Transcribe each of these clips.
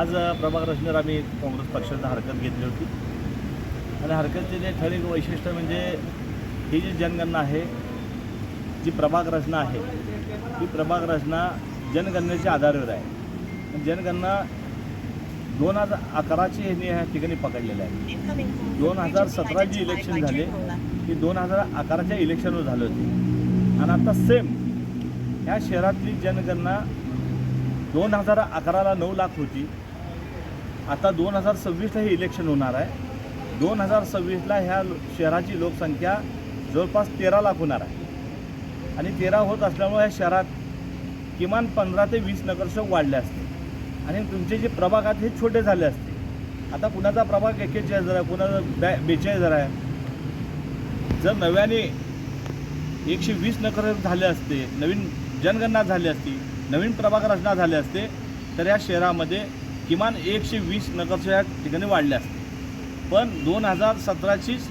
आज प्रभाग रचनेवर आम्ही काँग्रेस पक्षानं हरकत घेतली होती. आणि हरकतचे जे ठळक वैशिष्ट्य म्हणजे ही जी जनगणना आहे जी प्रभाग रचना आहे ती प्रभाग रचना जनगणनेच्या आधारावर आहे. जनगणना दोन हजार अकराची ह्यांनी ह्या ठिकाणी पकडलेलं आहे. दोन हजार सतरा जी इलेक्शन झाले. की दोन हजार अकराच्या इलेक्शनवर झाले होते. आणि आता सेम ह्या शहरातली जनगणना दोन हजार अकराला नऊ लाख होती. आता दोन हजार सव्वीसला हे इलेक्शन होणार आहे. दोन हजार सव्वीसला ह्या शहराची लोकसंख्या जवळपास तेरा लाख होणार आहे. आणि तेरा होत असल्यामुळे ह्या शहरात किमान पंधरा ते वीस नगरसेवक वाढले असते आणि तुमचे जे प्रभाग आहेत हे छोटे झाले असते आता कुणाचा प्रभाग एकेचाळीस हजार आहे कुणाचा बॅ बेचाळीस हजार आहे. जर नव्याने एकशे वीस नगर झाले असते नवीन जनगणना झाली असती नवीन प्रभाग रचना झाले असते तर या शहरामध्ये किमान एकशे वीस नगरसेवक या ठिकाणी वाढल्या असते पण दोन हजार सतराचीच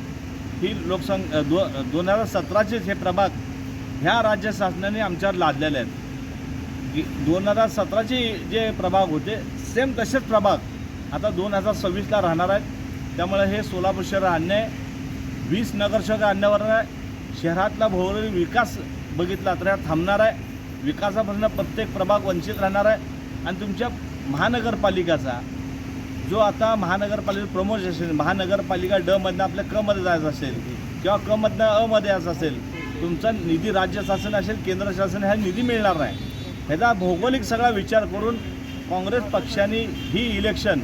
ही लोकसंख्या दो दोन हजार सतराचेच हे प्रभाग ह्या राज्य शासनाने आमच्यावर लादलेले आहेत. की दोन हजार सतराचे जे प्रभाग होते सेम तसेच प्रभाग आता दोन हजार सव्वीसला राहणार आहेत. त्यामुळे हे सोलापूर शहर आणणे वीस नगरसेवक आणण्यावर शहरातला भौगोलिक विकास बघितला तर ह्या थांबणार आहे. विकासापासून प्रत्येक प्रभाग वंचित राहणार आहे. आणि तुमच्या महानगरपालिकाचा जो आता महानगरपालिका प्रमोशन असेल महानगरपालिका ड मधनं आपल्या क मध्ये जायचं असेल किंवा क मधनं अ मध्ये यायचं असेल तुमचा निधी राज्य शासन असेल केंद्र शासन हा निधी मिळणार नाही. ह्याचा भौगोलिक सगळा विचार करून काँग्रेस पक्षाने ही इलेक्शन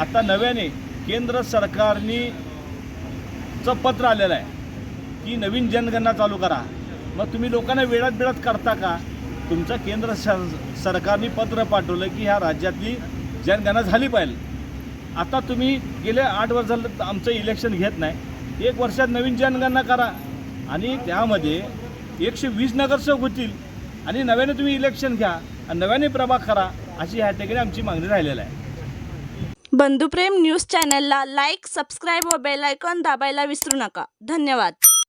आता नव्याने केंद्र सरकारनी चं पत्र आलेलं आहे की नवीन जनगणना चालू करा. मग तुम्ही लोकांना वेळात वेळात करता का? तुमचं केंद्र सरकारने पत्र पाठवलं की ह्या राज्यातली जनगणना झाली पाहिजे. आता तुम्ही गेले आठ वर्ष झालं तर आमचं इलेक्शन घेत नाही. एक वर्षात नवीन जनगणना करा. आणि त्यामध्ये एकशे वीस नगरसेवक होतील. आणि नव्याने तुम्ही इलेक्शन घ्या आणि नव्याने प्रभाग करा अशी ह्या ठिकाणी आमची मागणी राहिलेली आहे. बंधुप्रेम न्यूज चॅनलला लाईक सबस्क्राईब व बेल आयकॉन दाबायला विसरू नका. धन्यवाद.